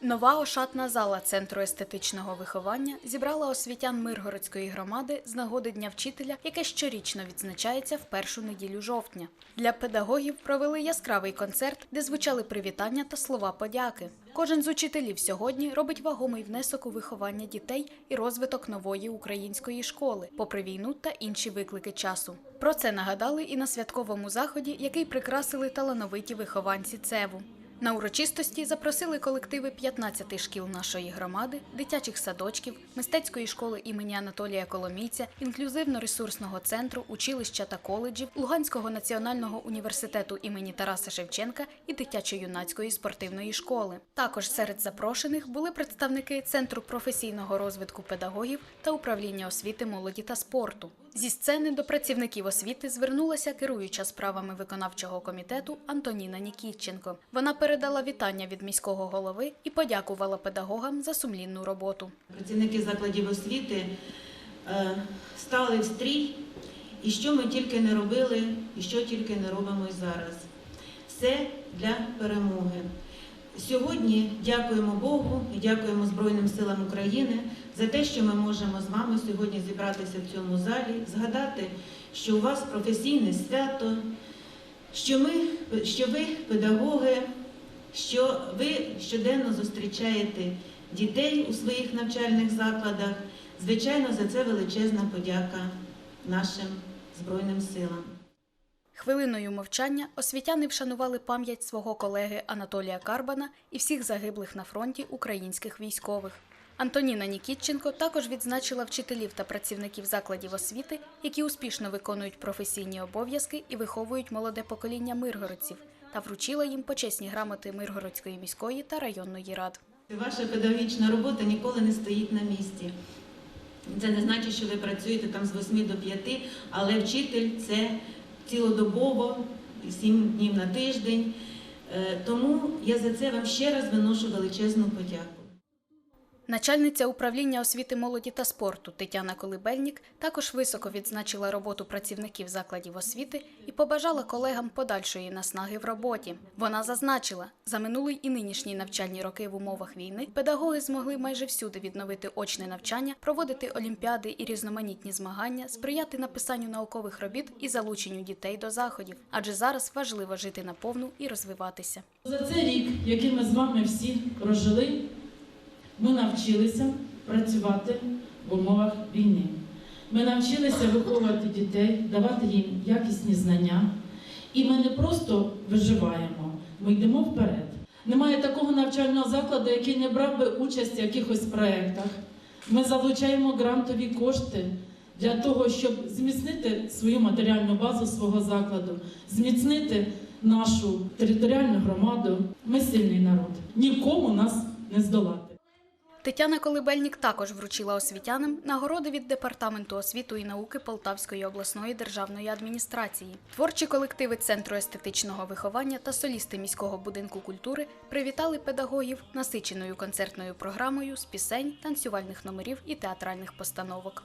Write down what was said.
Нова ошатна зала Центру естетичного виховання зібрала освітян Миргородської громади з нагоди Дня вчителя, яке щорічно відзначається в першу неділю жовтня. Для педагогів провели яскравий концерт, де звучали привітання та слова подяки. Кожен з учителів сьогодні робить вагомий внесок у виховання дітей і розвиток нової української школи, попри війну та інші виклики часу. Про це нагадали і на святковому заході, який прикрасили талановиті вихованці ЦЕВу. На урочистості запросили колективи 15 шкіл нашої громади, дитячих садочків, мистецької школи імені Анатолія Коломійця, інклюзивно-ресурсного центру, училища та коледжів, Луганського національного університету імені Тараса Шевченка і дитячо-юнацької спортивної школи. Також серед запрошених були представники Центру професійного розвитку педагогів та управління освіти, молоді та спорту. Зі сцени до працівників освіти звернулася керуюча справами виконавчого комітету Антоніна Нікітченко. Вона передала вітання від міського голови і подякувала педагогам за сумлінну роботу. Працівники закладів освіти е, стали в стрій, і що ми тільки не робили, і що тільки не робимо зараз. Все для перемоги. Сьогодні дякуємо Богу і дякуємо Збройним силам України за те, що ми можемо з вами сьогодні зібратися в цьому залі, згадати, що у вас професійне свято, що, ми, що ви педагоги, що ви щоденно зустрічаєте дітей у своїх навчальних закладах. Звичайно, за це величезна подяка нашим Збройним силам. Хвилиною мовчання освітяни вшанували пам'ять свого колеги Анатолія Карбана і всіх загиблих на фронті українських військових. Антоніна Нікітченко також відзначила вчителів та працівників закладів освіти, які успішно виконують професійні обов'язки і виховують молоде покоління миргородців, та вручила їм почесні грамоти Миргородської міської та районної рад. Ваша педагогічна робота ніколи не стоїть на місці. Це не значить, що ви працюєте там з 8 до 5, але вчитель це цілодобово, 7 днів на тиждень. Е, Тому я за це вам ще раз виношу величезну подяку. Начальниця управління освіти молоді та спорту Тетяна Колибельнік також високо відзначила роботу працівників закладів освіти і побажала колегам подальшої наснаги в роботі. Вона зазначила, за минулий і нинішній навчальні роки в умовах війни педагоги змогли майже всюди відновити очне навчання, проводити олімпіади і різноманітні змагання, сприяти написанню наукових робіт і залученню дітей до заходів, адже зараз важливо жити наповну і розвиватися. За цей рік, який ми з вами всі прожили, ми навчилися працювати в умовах війни. Ми навчилися виховувати дітей, давати їм якісні знання. І ми не просто виживаємо, ми йдемо вперед. Немає такого навчального закладу, який не брав би участь в якихось проєктах. Ми залучаємо грантові кошти для того, щоб зміцнити свою матеріальну базу свого закладу, зміцнити нашу територіальну громаду. Ми сильний народ. Нікому нас не здолати. Тетяна Колибельнік також вручила освітянам нагороди від департаменту освіти і науки Полтавської обласної державної адміністрації. Творчі колективи Центру естетичного виховання та солісти міського будинку культури привітали педагогів насиченою концертною програмою з пісень, танцювальних номерів і театральних постановок.